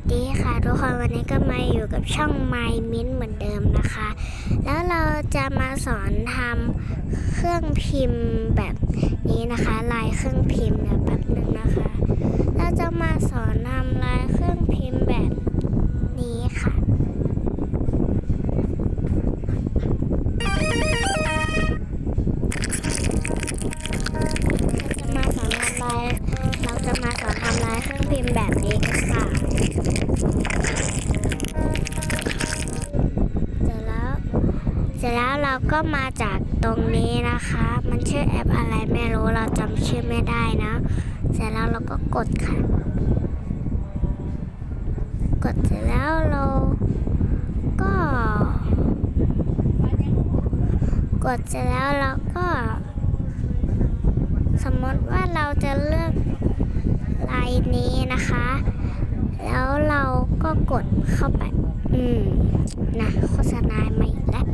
วัสดีค่ะทุกคนวันนี้ก็มาอยู่กับช่อง My Mint เหมือนเดิมนะคะ แล้วเราจะมาสอนทำเครื่องพิมพ์แบบนี้นะคะ ลายเครื่องพิมพ์เนี่ยแบบนึงนะคะ เราจะมาสอนทำ เสร็จแล้วเราก็มาจากตรงนี้นะคะ มันชื่อแอปอะไรไม่รู้เราจำชื่อไม่ได้นะ เสร็จแล้วเราก็กดค่ะ กดเสร็จแล้วเราก็ กดเสร็จแล้วเราก็ สมมติว่าเราจะเลือกลายนี้นะคะ แล้วเราก็กดเข้าไป อืม นะ โฆษณามาอีกแล้ว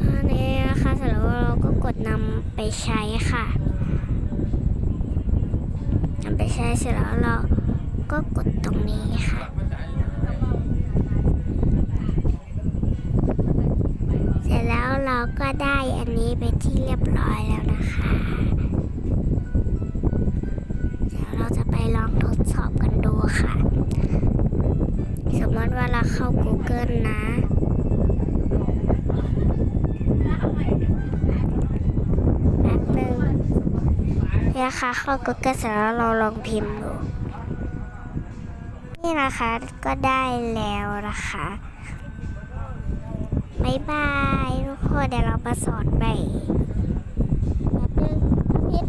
อันนี้นะคะเสร็จแล้วเราก็ก ดนำไปใช้ค่ะนำไปใช้เสร็จแล้วเราก็กดตรงนี้ค่ะเสร็จแล้วเราก็ได้อันนี้ไปที่เรียบร้อยแล้วนะคะ เดี๋ยวเราจะไปลองทดสอบกันดูค่ะ สมมติว่าเราเข้า Google นะ แป๊บห นึ่งนี่ยค่ะเข้า Google เสร็จแล้วเราลองพิมพ์ดู นี่นะคะก็ได้แล้วนะคะบายบาย ทุกคนเดี๋ยวเรามาสอนใหม่